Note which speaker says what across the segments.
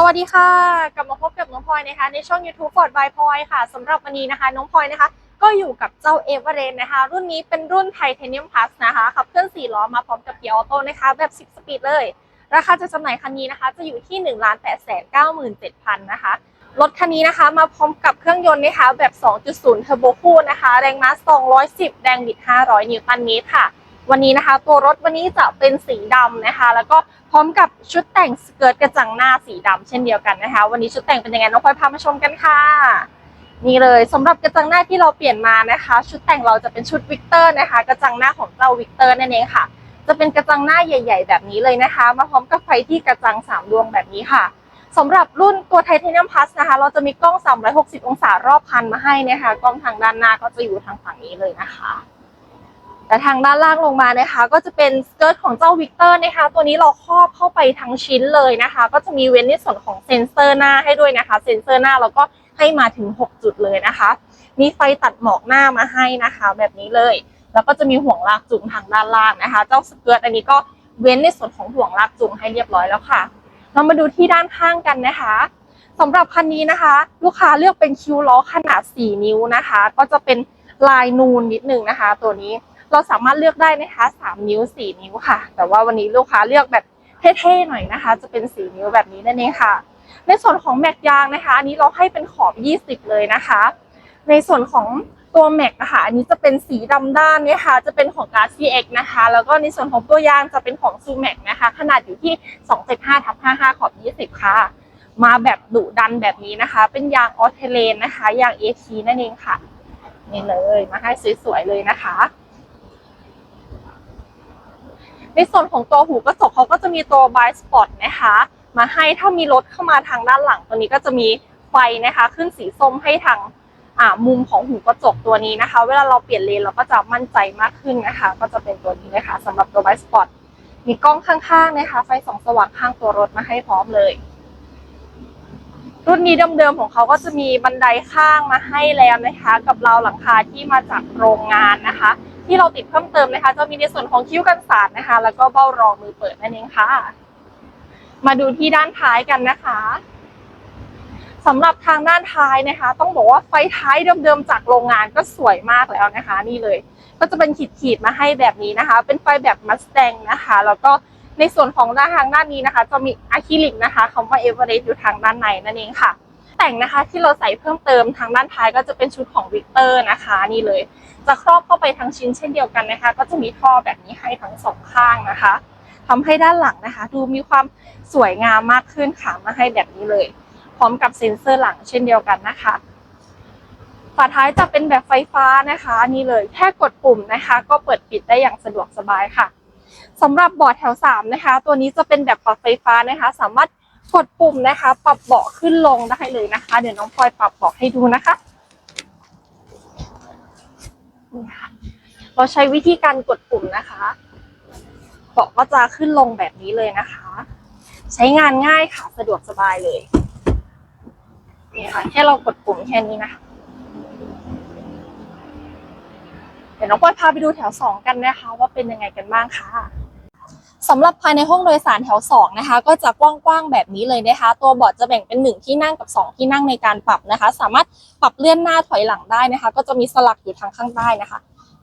Speaker 1: สวัสดีค่ะ กลับมาพบกับน้องพลอยนะคะ ในช่อง YouTube Ford by พลอยค่ะสำหรับวันนี้นะคะ น้องพลอยนะคะ ก็อยู่กับเจ้าเอเวอเรนนะคะ รุ่นนี้เป็นรุ่นไทเทเนียมพลัสนะคะขับเคลื่อน 4 ล้อมาพร้อมกับเกียร์ออโต้นะคะ แบบ 10 สปีดเลย ราคาจะจำหน่ายคันนี้นะคะ จะอยู่ที่ 1 8 9 7 0 0 0 นะคะ รถคันนี้นะคะ มาพร้อมกับเครื่องยนต์นะคะแบบ 2.0 เทอร์โบคู่นะคะ แรงม้า210 แรงบิด 500 นิวตันเมตรค่ะ วันนี้นะคะ ตัวรถวันนี้จะเป็นสีดำนะคะ แล้วก็พร้อมกับชุดแต่งสเกิร์ตกระจังหน้าสีดำเช่นเดียวกันนะคะ วันนี้ชุดแต่งเป็นยังไงน้องพลอยพามาชมกันค่ะนี่เลยสำหรับกระจังหน้าที่เราเปลี่ยนมานะคะ ชุดแต่งเราจะเป็นชุดวิกเตอร์นะคะ กระจังหน้าของเจ้าวิกเตอร์นั่นเองค่ะ จะเป็นกระจังหน้าใหญ่ ๆ แบบนี้เลยนะคะ มาพร้อมกับไฟที่กระจังสามดวงแบบนี้ค่ะสำหรับรุ่นตัวไทเทเนียมพลัสนะคะ เราจะมีกล้อง 360 องศารอบคันมาให้นะคะ กล้องทางด้านหน้าก็จะอยู่ทางฝั่งนี้เลยนะคะ แต่ทางด้านล่างลงมานะคะ ก็จะเป็นสเกิร์ตของเจ้าวิกเตอร์นะคะ ตัวนี้เราครอบเข้าไปทั้งชิ้นเลยนะคะ ก็จะมีเว้นในส่วนของเซ็นเซอร์หน้าให้ด้วยนะคะ เซ็นเซอร์หน้าเราก็ให้มาถึง 6 จุดเลยนะคะ มีไฟตัดหมอกหน้ามาให้นะคะ แบบนี้เลย แล้วก็จะมีห่วงลากจูงทางด้านล่างนะคะ เจ้าสเกิร์ตอันนี้ก็เว้นในส่วนของห่วงลากจูงให้เรียบร้อยแล้วค่ะ เรามาดูที่ด้านข้างกันนะคะสำหรับคันนี้นะคะ ลูกค้าเลือกเป็นคิ้วล้อขนาด 4 นิ้วนะคะ ก็จะเป็นลายนูนนิดนึงนะคะ ตัวนี้ เราสามารถเลือกได้นะคะ 3 นิ้ว 4 นิ้วค่ะ แต่ว่าวันนี้ลูกค้าเลือกแบบเท่ๆหน่อยนะคะ จะเป็น 4 นิ้วแบบนี้นั่นเองค่ะ ในส่วนของแม็กยางนะคะ อันนี้เราให้เป็นขอบ 20 เลยนะคะ ในส่วนของตัวแม็กนะคะอันนี้จะเป็นสีดำด้านนี่ยค่ะจะเป็นของ g a r c x นะคะ แล้วก็ในส่วนของตัวยางจะเป็นของ s u m a x นะคะ ขนาดอยู่ที่ 275ทับ55 ขอบ 20 ค่ะ มาแบบดุดันแบบนี้นะคะ เป็นยางออสเทเลนนะคะ ยาง AT นั่นเองค่ะ นี่เลย มาให้สวยๆเลยนะคะ ในส่วนของตัวหูกระจกเขาก็จะมีตัว b ายสปอตนะคะ มาให้ถ้ามีรถเข้ามาทางด้านหลังตัวนี้ก็จะมีไฟนะคะ ขึ้นสีส้มให้ทางมุมของหูกระจกตัวนี้นะคะ เวลาเราเปลี่ยนเลนเราก็จะมั่นใจมากขึ้นนะคะ ก็จะเป็นตัวนี้นะคะสำหรับตัว b ายสปอตมีกล้องข้างๆนะคะ ไฟส่องสว่างข้างตัวรถมาให้พร้อมเลยรุ่นนี้เดิมๆของเขาก็จะมีบันไดข้างมาให้แล้วนะคะ กับราวหลังคาที่มาจากโรงงานนะคะ ที่เราติดเพิ่มเติมนะคะ จะมีในส่วนของคิ้วกันสาดนะคะ แล้วก็เบ้ารองมือเปิดนั่นเองค่ะ มาดูที่ด้านท้ายกันนะคะสำหรับทางด้านท้ายนะคะ ต้องบอกว่าไฟท้ายเดิมๆจากโรงงานก็สวยมากแล้วนะคะ นี่เลย ก็จะเป็นขีดๆมาให้แบบนี้นะคะ เป็นไฟแบบมัสแตงนะคะ แล้วก็ในส่วนของด้านทางด้านนี้นะคะ จะมีอะคริลิกนะคะคำว่าเอเวอเรสต์อยู่ทางด้านในนั่นเองค่ะ แต่งนะคะที่เราใส่เพิ่มเติมทางด้านท้ายก็จะเป็นชุดของวิกเตอร์นะคะนี่เลย จะครอบเข้าไปทั้งชิ้นเช่นเดียวกันนะคะ ก็จะมีท่อแบบนี้ให้ทั้งสองข้างนะคะทำให้ด้านหลังนะคะ ดูมีความสวยงามมากขึ้นค่ะมาให้แบบนี้เลย พร้อมกับเซ็นเซอร์หลังเช่นเดียวกันนะคะฝาท้ายจะเป็นแบบไฟฟ้านะคะนี่เลยแค่กดปุ่มนะคะ ก็เปิดปิดได้อย่างสะดวกสบายค่ะสำหรับเบาะแถว 3 นะคะ ตัวนี้จะเป็นแบบปรับไฟฟ้านะคะ สามารถ กดปุ่มนะคะ ปรับเบาะขึ้นลงได้เลยนะคะ เดี๋ยวน้องพลอยปรับเบาะให้ดูนะคะนี่ค่ะเราใช้วิธีการกดปุ่มนะคะเบาะก็จะขึ้นลงแบบนี้เลยนะคะ ใช้งานง่ายค่ะสะดวกสบายเลยนี่ค่ะแค่เรากดปุ่มแค่นี้นะเดี๋ยวน้องปอยพาไปดูแถวสองกันนะคะ ว่าเป็นยังไงกันบ้างค่ะ สำหรับภายในห้องโดยสารแถวสองนะคะ ก็จะกว้างๆแบบนี้เลยนะคะ ตัวเบาะจะแบ่งเป็นหนึ่งที่นั่งกับสองที่นั่งในการปรับนะคะ สามารถปรับเลื่อนหน้าถอยหลังได้นะคะ ก็จะมีสลักอยู่ทางข้างใต้นะคะ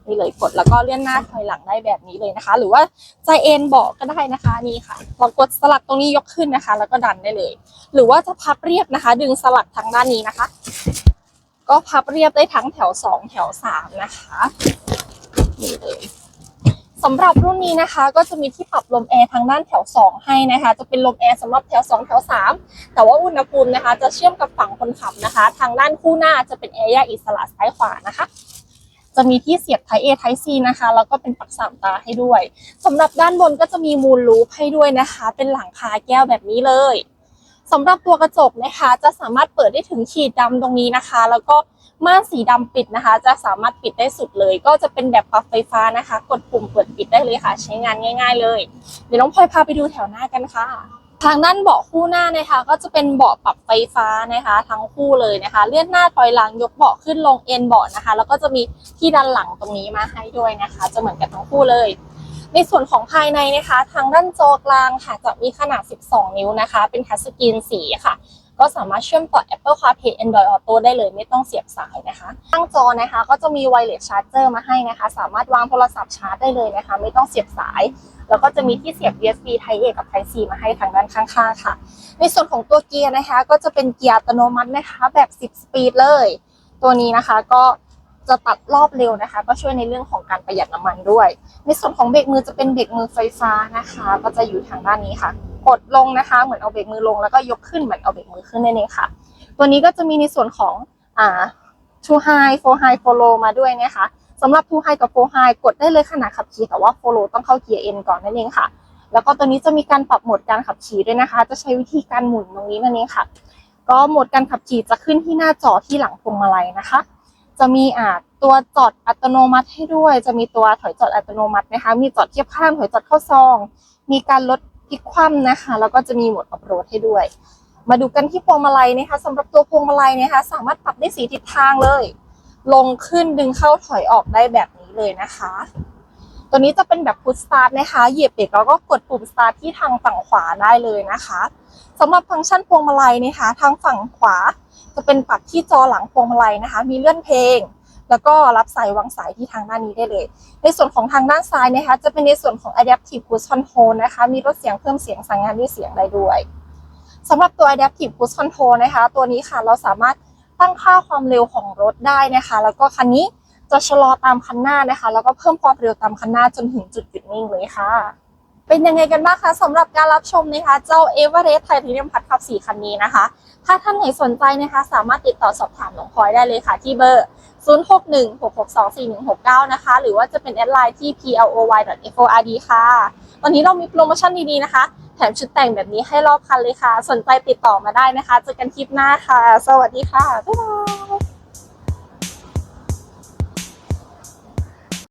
Speaker 1: นี่เลยกดแล้วก็เลื่อนหน้าถอยหลังได้แบบนี้เลยนะคะ หรือว่าจะเอนเบาะก็ได้นะคะนี่ค่ะเรากดสลักตรงนี้ยกขึ้นนะคะ แล้วก็ดันได้เลย หรือว่าจะพับเรียบนะคะ ดึงสลักทางด้านนี้นะคะ ก็พับเรียบได้ทั้งแถวสองแถวสามนะคะนี่เลย สำหรับรุ่นนี้นะคะ ก็จะมีที่ปรับลมแอร์ทางด้านแถวสองให้นะคะ จะเป็นลมแอร์สำหรับแถวสองแถวสามแต่ว่าอุณหภูมินะคะ จะเชื่อมกับฝั่งคนขับนะคะ ทางด้านคู่หน้าจะเป็นแอร์แยกอิสระซ้ายขวานะคะจะมีที่เสียบ Type A Type C นะคะ แล้วก็เป็นปลั๊กสามตาให้ด้วยสำหรับด้านบนก็จะมีมูลลูปให้ด้วยนะคะ เป็นหลังคาแก้วแบบนี้เลยสำหรับตัวกระจกนะคะ จะสามารถเปิดได้ถึงขีดดำตรงนี้นะคะ แล้วก็ ม่านสีดำปิดนะคะ จะสามารถปิดได้สุดเลย ก็จะเป็นแบบปรับไฟฟ้านะคะ กดปุ่มเปิดปิดได้เลยค่ะ ใช้งานง่าย ๆ เลย เดี๋ยวน้องพลอยพาไปดูแถวหน้ากันค่ะ ทางด้านเบาะคู่หน้านะคะ ก็จะเป็นเบาะปรับไฟฟ้านะคะ ทั้งคู่เลยนะคะ เลื่อนหน้าถอยหลังยกเบาะขึ้นลงเอ็นเบาะนะคะ แล้วก็จะมีที่ด้านหลังตรงนี้มาให้ด้วยนะคะ จะเหมือนกันทั้งคู่เลยในส่วนของภายในนะคะ ทางด้านจอกลางค่ะจะมีขนาด 12 นิ้วนะคะ เป็นทัชสกรีนสีค่ะ ก็สามารถเชื่อมต่อ Apple CarPlay Android Auto ได้เลยไม่ต้องเสียบสายนะคะข้างจอนะคะก็จะมี Wireless Charger มาให้นะคะ สามารถวางโทรศัพท์ชาร์จได้เลยนะคะ ไม่ต้องเสียบสาย แล้วก็จะมีที่เสียบ USB Type A กับ Type C มาให้ทางด้านข้างๆค่ะ ในส่วนของตัวเกียร์นะคะ ก็จะเป็นเกียร์อัตโนมัตินะคะ แบบ 10 สปีดเลย ตัวนี้นะคะก็จะตัดรอบเร็วนะคะ ก็ช่วยในเรื่องของการประหยัดน้ำมันด้วย ในส่วนของเบรกมือจะเป็นเบรกมือไฟฟ้านะคะ ก็จะอยู่ทางด้านนี้ค่ะ กดลงนะคะ เหมือนเอาเบรกมือลง แล้วก็ยกขึ้นเหมือนเอาเบรกมือขึ้นนั่นเองค่ะ ตัวนี้ก็จะมีในส่วนของอ่า two high four high four low มาด้วยนะคะสำหรับ two high กับ four high กดได้เลยขณะขับขี่แต่ว่า four low ต้องเข้าเกียร์ N ก่อนนั่นเองค่ะ แล้วก็ตัวนี้จะมีการปรับโหมดการขับขี่ด้วยนะคะ จะใช้วิธีการหมุนตรงนี้นั่นเองค่ะ ก็โหมดการขับขี่จะขึ้นที่หน้าจอที่หลังพวงมาลัยนะคะ จะมีอ่าตัวจอดอัตโนมัติให้ด้วย จะมีตัวถอยจอดอัตโนมัตินะคะ มีจอดเทียบข้างถอยจอดเข้าซอง มีการลด พลิกคว่ำนะคะ แล้วก็จะมีโหมดออฟโรดให้ด้วย มาดูกันที่พวงมาลัยนะคะสำหรับตัวพวงมาลัยนะคะ สามารถปรับได้สีทิศทางเลย ลงขึ้นดึงเข้าถอยออกได้แบบนี้เลยนะคะ ตัวนี้จะเป็นแบบพุทสตาร์ทนะคะ เหยียบเบรกแล้วก็กดปุ่มสตาร์ทที่ทางฝั่งขวาได้เลยนะคะสำหรับฟังก์ชันพวงมาลัยนะคะ ทางฝั่งขวา จะเป็นปรับที่จอหลังพวงมาลัยนะคะ มีเลื่อนเพลง แล้วก็รับสายวางสายที่ทางด้านนี้ได้เลย ในส่วนของทางด้านซ้ายนะคะ จะเป็นในส่วนของ adaptive cruise control นะคะ มีลดเสียงเพิ่มเสียงสั่งงานด้วยเสียงได้ด้วยสำหรับตัว adaptive cruise control นะคะ ตัวนี้ค่ะเราสามารถตั้งค่าความเร็วของรถได้นะคะ แล้วก็คันนี้จะชะลอตามคันหน้านะคะ แล้วก็เพิ่มความเร็วตามคันหน้าจนถึงจุดหยุดนิ่งเลยค่ะ เป็นยังไงกันบ้างคะสำหรับการรับชมนะคะเจ้า e v e r e s t Titanium Plus ขับ4คันนี้นะคะ ถ้าท่านไหนสนใจนะคะ สามารถติดต่อสอบถามน้องพลอยได้เลยค่ะที่เบอร์ 0616624169 นะคะ หรือว่าจะเป็นแอดไลน์ที่ ploy.ford ค่ะตอนนี้เรามีโปรโมชั่นดีๆนะคะ แถมชุดแต่งแบบนี้ให้รอบคันเลยค่ะ สนใจติดต่อมาได้นะคะเจอกันคลิปหน้าค่ะ สวัสดีค่ะบ๊ายบาย